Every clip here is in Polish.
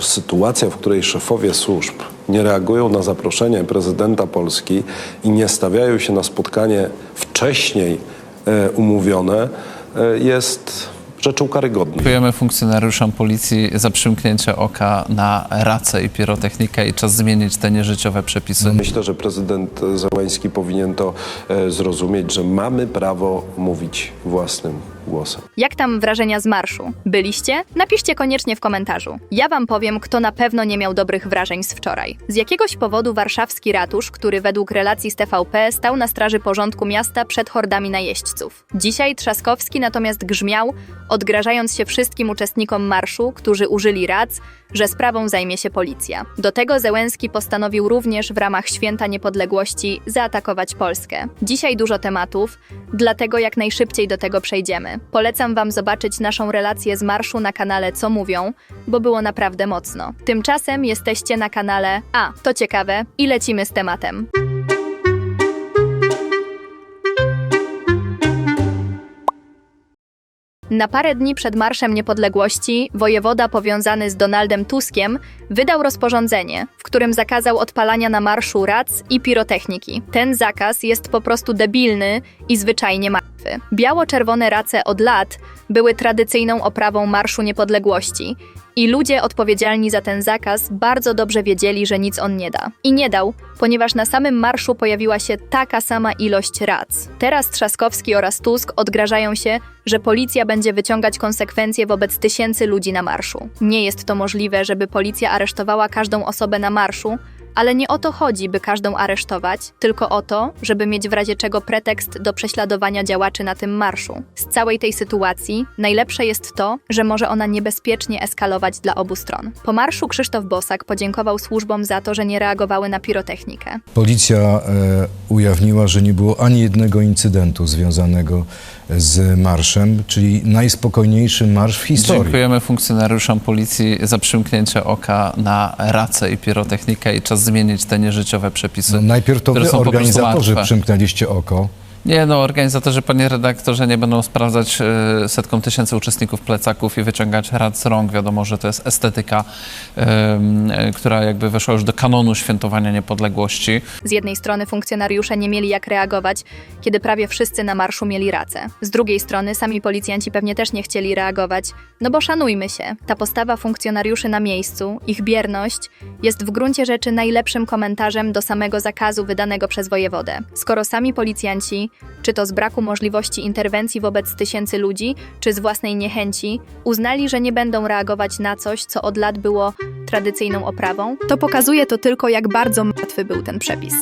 Sytuacja, w której szefowie służb nie reagują na zaproszenie prezydenta Polski i nie stawiają się na spotkanie wcześniej e, umówione, e, jest rzeczą karygodną. Dziękujemy funkcjonariuszom policji za przymknięcie oka na racę i pirotechnikę i czas zmienić te nieżyciowe przepisy. Myślę, że prezydent Zełański powinien to e, zrozumieć, że mamy prawo mówić własnym głosem. Jak tam wrażenia z marszu? Byliście? Napiszcie koniecznie w komentarzu. Ja wam powiem, kto na pewno nie miał dobrych wrażeń z wczoraj. Z jakiegoś powodu warszawski ratusz, który według relacji z TVP stał na straży porządku miasta przed hordami najeźdźców. Dzisiaj Trzaskowski natomiast grzmiał, odgrażając się wszystkim uczestnikom marszu, którzy użyli rac, że sprawą zajmie się policja. Do tego Zełenski postanowił również w ramach Święta Niepodległości zaatakować Polskę. Dzisiaj dużo tematów, dlatego jak najszybciej do tego przejdziemy. Polecam Wam zobaczyć naszą relację z marszu na kanale Co Mówią, bo było naprawdę mocno. Tymczasem jesteście na kanale A, to ciekawe i lecimy z tematem. Na parę dni przed Marszem Niepodległości wojewoda powiązany z Donaldem Tuskiem wydał rozporządzenie, w którym zakazał odpalania na marszu rac i pirotechniki. Ten zakaz jest po prostu debilny i zwyczajnie martwy. Biało-czerwone race od lat były tradycyjną oprawą Marszu Niepodległości i ludzie odpowiedzialni za ten zakaz bardzo dobrze wiedzieli, że nic on nie da. I nie dał, ponieważ na samym marszu pojawiła się taka sama ilość rac. Teraz Trzaskowski oraz Tusk odgrażają się, że policja będzie wyciągać konsekwencje wobec tysięcy ludzi na marszu. Nie jest to możliwe, żeby policja aresztowała każdą osobę na marszu, ale nie o to chodzi, by każdą aresztować, tylko o to, żeby mieć w razie czego pretekst do prześladowania działaczy na tym marszu. Z całej tej sytuacji najlepsze jest to, że może ona niebezpiecznie eskalować dla obu stron. Po marszu Krzysztof Bosak podziękował służbom za to, że nie reagowały na pirotechnikę. Policja e, ujawniła, że nie było ani jednego incydentu związanego z marszem, czyli najspokojniejszy marsz w historii. Dziękujemy funkcjonariuszom policji za przymknięcie oka na racę i pirotechnikę i czas zmienić te nieżyciowe przepisy. No, najpierw to wy organizatorzy przymknęliście oko. Nie no, organizatorzy, panie redaktorze, nie będą sprawdzać e, setkom tysięcy uczestników plecaków i wyciągać rad z rąk. Wiadomo, że to jest estetyka, e, która jakby weszła już do kanonu świętowania niepodległości. Z jednej strony funkcjonariusze nie mieli jak reagować, kiedy prawie wszyscy na marszu mieli racę. Z drugiej strony sami policjanci pewnie też nie chcieli reagować, no bo szanujmy się, ta postawa funkcjonariuszy na miejscu, ich bierność jest w gruncie rzeczy najlepszym komentarzem do samego zakazu wydanego przez wojewodę. Skoro sami policjanci, czy to z braku możliwości interwencji wobec tysięcy ludzi, czy z własnej niechęci, uznali, że nie będą reagować na coś, co od lat było tradycyjną oprawą, to pokazuje to tylko, jak bardzo martwy był ten przepis.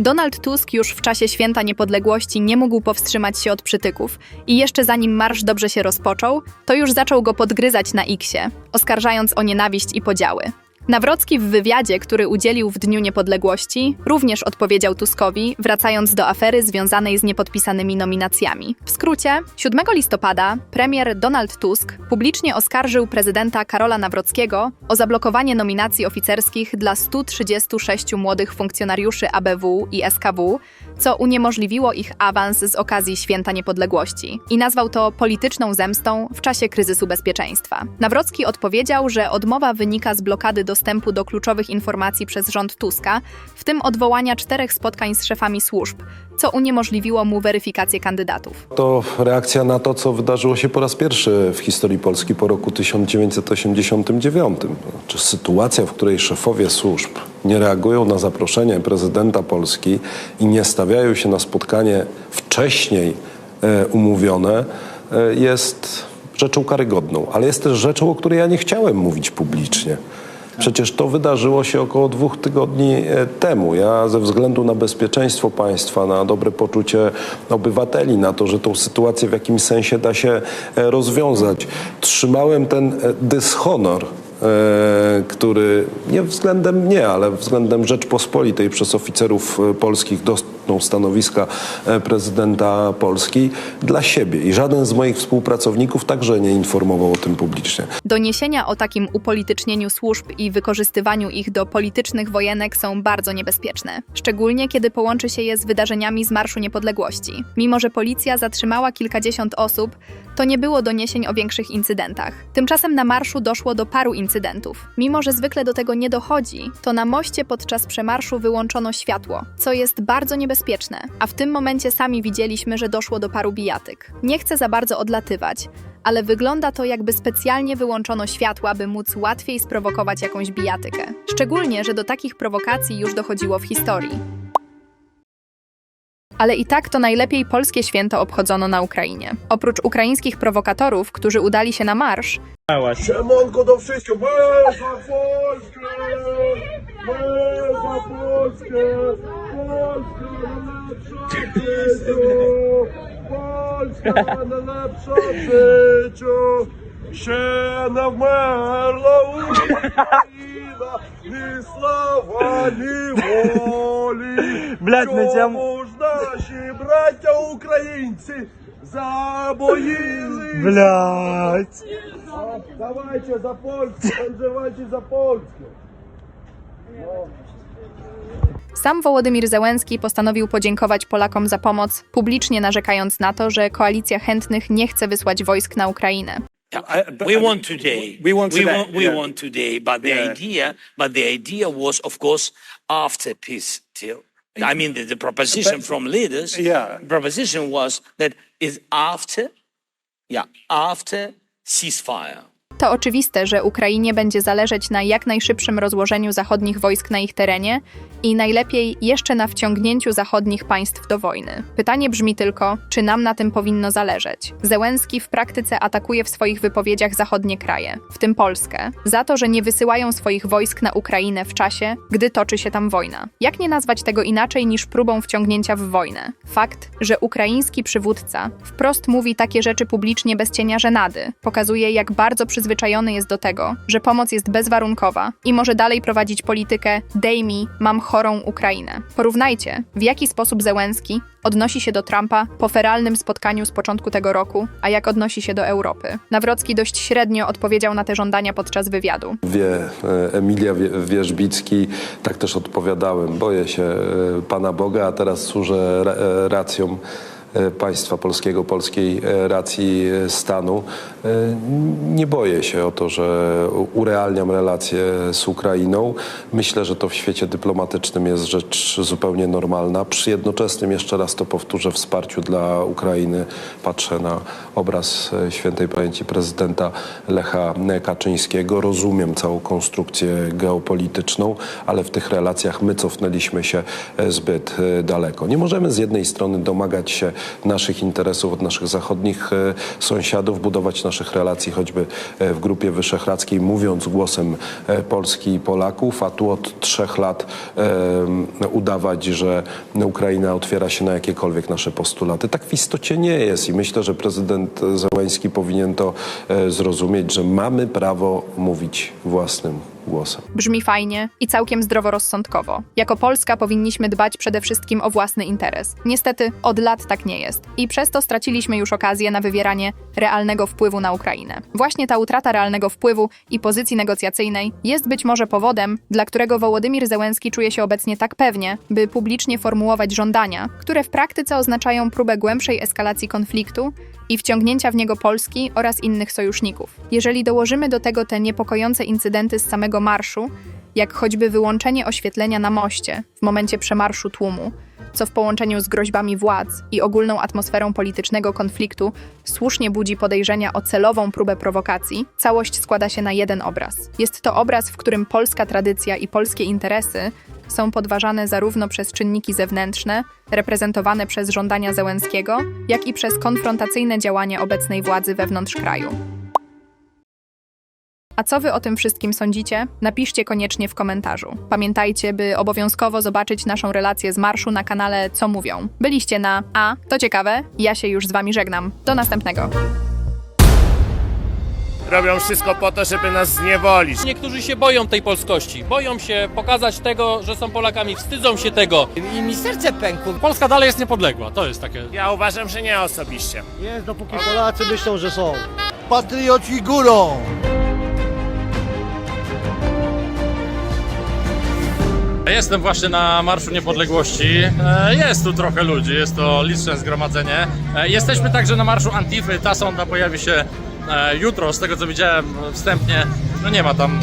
Donald Tusk już w czasie święta niepodległości nie mógł powstrzymać się od przytyków i jeszcze zanim marsz dobrze się rozpoczął, to już zaczął go podgryzać na X-ie, oskarżając o nienawiść i podziały. Nawrocki w wywiadzie, który udzielił w Dniu Niepodległości, również odpowiedział Tuskowi, wracając do afery związanej z niepodpisanymi nominacjami. W skrócie, 7 listopada premier Donald Tusk publicznie oskarżył prezydenta Karola Nawrockiego o zablokowanie nominacji oficerskich dla 136 młodych funkcjonariuszy ABW i SKW, co uniemożliwiło ich awans z okazji Święta Niepodległości i nazwał to polityczną zemstą w czasie kryzysu bezpieczeństwa. Nawrocki odpowiedział, że odmowa wynika z blokady dostępu do kluczowych informacji przez rząd Tuska, w tym odwołania czterech spotkań z szefami służb, co uniemożliwiło mu weryfikację kandydatów. To reakcja na to, co wydarzyło się po raz pierwszy w historii Polski po roku 1989. Czy sytuacja, w której szefowie służb nie reagują na zaproszenie prezydenta Polski i nie stawiają się na spotkanie wcześniej e, umówione, e, jest rzeczą karygodną, ale jest też rzeczą, o której ja nie chciałem mówić publicznie. Przecież to wydarzyło się około dwóch tygodni e, temu. Ja ze względu na bezpieczeństwo państwa, na dobre poczucie obywateli, na to, że tą sytuację w jakimś sensie da się e, rozwiązać, trzymałem ten e, dyshonor, który nie względem mnie, ale względem Rzeczpospolitej przez oficerów polskich dotknął stanowiska e, prezydenta Polski dla siebie. I żaden z moich współpracowników także nie informował o tym publicznie. Doniesienia o takim upolitycznieniu służb i wykorzystywaniu ich do politycznych wojenek są bardzo niebezpieczne, szczególnie kiedy połączy się je z wydarzeniami z Marszu Niepodległości. Mimo, że policja zatrzymała kilkadziesiąt osób, to nie było doniesień o większych incydentach. Tymczasem na marszu doszło do paru incydentów. Mimo, że zwykle do tego nie dochodzi, to na moście podczas przemarszu wyłączono światło, co jest bardzo niebezpieczne, a w tym momencie sami widzieliśmy, że doszło do paru bijatyk. Nie chcę za bardzo odlatywać, ale wygląda to jakby specjalnie wyłączono światła, by móc łatwiej sprowokować jakąś bijatykę. Szczególnie, że do takich prowokacji już dochodziło w historii. Ale i tak to najlepiej polskie święto obchodzono na Ukrainie. Oprócz ukraińskich prowokatorów, którzy udali się na marsz, Siemonko do wszystkich! My za Polskę! My za Polskę! Polska najlepsza w życiu! Polska najlepsza w życiu! Się wmerla Україна, ні слава, ні волі! Блядь, на тему. Чому ж наші браття українці забоїли? Блять. Давайте за Польskę, Andrzejcie za Polskę. sam Wołodymir Zełenski postanowił podziękować Polakom za pomoc, publicznie narzekając na to, że koalicja chętnych nie chce wysłać wojsk na Ukrainę. Yeah, I- but- we I want mean, today. we want today, want, we yeah. want today. But the Yeah. idea, but the idea was, of course, after peace deal. I mean, the, the proposition But- from leaders. Yeah. Proposition was that is after, yeah, after ceasefire. To oczywiste, że Ukrainie będzie zależeć na jak najszybszym rozłożeniu zachodnich wojsk na ich terenie i najlepiej jeszcze na wciągnięciu zachodnich państw do wojny. Pytanie brzmi tylko, czy nam na tym powinno zależeć. Zełenski w praktyce atakuje w swoich wypowiedziach zachodnie kraje, w tym Polskę, za to, że nie wysyłają swoich wojsk na Ukrainę w czasie, gdy toczy się tam wojna. Jak nie nazwać tego inaczej niż próbą wciągnięcia w wojnę? Fakt, że ukraiński przywódca wprost mówi takie rzeczy publicznie bez cienia żenady, pokazuje jak bardzo przyzwyczajony jest do tego, że pomoc jest bezwarunkowa i może dalej prowadzić politykę dej mi, mam chorą Ukrainę. Porównajcie, w jaki sposób Zełenski odnosi się do Trumpa po feralnym spotkaniu z początku tego roku, a jak odnosi się do Europy. Nawrocki dość średnio odpowiedział na te żądania podczas wywiadu. Wie e, Emilia Wie- Wierzbicki, tak też odpowiadałem. Boję się e, Pana Boga, a teraz służę e, racją państwa polskiego, polskiej e, racji e, stanu. E, Nie boję się o to, że urealniam relacje z Ukrainą. Myślę, że to w świecie dyplomatycznym jest rzecz zupełnie normalna. Przy jednoczesnym, jeszcze raz to powtórzę, wsparciu dla Ukrainy patrzę na obraz e, świętej pamięci prezydenta Lecha Kaczyńskiego. Rozumiem całą konstrukcję geopolityczną, ale w tych relacjach my cofnęliśmy się e, zbyt e, daleko. Nie możemy z jednej strony domagać się naszych interesów od naszych zachodnich e, sąsiadów, budować naszych relacji choćby e, w Grupie Wyszehradzkiej, mówiąc głosem e, Polski i Polaków, a tu od trzech lat udawać, że Ukraina otwiera się na jakiekolwiek nasze postulaty. Tak w istocie nie jest i myślę, że prezydent Zełański powinien to zrozumieć, że mamy prawo mówić własnym głosem. Brzmi fajnie i całkiem zdroworozsądkowo. Jako Polska powinniśmy dbać przede wszystkim o własny interes. Niestety od lat tak nie jest i przez to straciliśmy już okazję na wywieranie realnego wpływu na Ukrainę. Właśnie ta utrata realnego wpływu i pozycji negocjacyjnej jest być może powodem, dla którego Wołodymir Zełenski czuje się obecnie tak pewnie, by publicznie formułować żądania, które w praktyce oznaczają próbę głębszej eskalacji konfliktu i wciągnięcia w niego Polski oraz innych sojuszników. Jeżeli dołożymy do tego te niepokojące incydenty z samego marszu, jak choćby wyłączenie oświetlenia na moście w momencie przemarszu tłumu, co w połączeniu z groźbami władz i ogólną atmosferą politycznego konfliktu słusznie budzi podejrzenia o celową próbę prowokacji, całość składa się na jeden obraz. Jest to obraz, w którym polska tradycja i polskie interesy są podważane zarówno przez czynniki zewnętrzne, reprezentowane przez żądania Zełenskiego, jak i przez konfrontacyjne działania obecnej władzy wewnątrz kraju. A co wy o tym wszystkim sądzicie? Napiszcie koniecznie w komentarzu. Pamiętajcie, by obowiązkowo zobaczyć naszą relację z marszu na kanale Co Mówią. Byliście na A, to ciekawe, ja się już z wami żegnam. Do następnego. robią wszystko po to, żeby nas zniewolić. Niektórzy się boją tej polskości, boją się pokazać tego, że są Polakami, wstydzą się tego. I mi serce pękło. Polska dalej jest niepodległa, to jest takie. Ja uważam, że nie osobiście. Jest, dopóki Polacy myślą, że są. Patrioci górą! Jestem właśnie na Marszu Niepodległości. E, Jest tu trochę ludzi, jest to liczne zgromadzenie. E, Jesteśmy także na Marszu Antify. Ta sonda pojawi się e, jutro. Z tego co widziałem wstępnie, no nie ma tam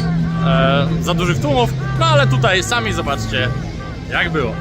za dużych tłumów, no ale tutaj sami zobaczcie, jak było.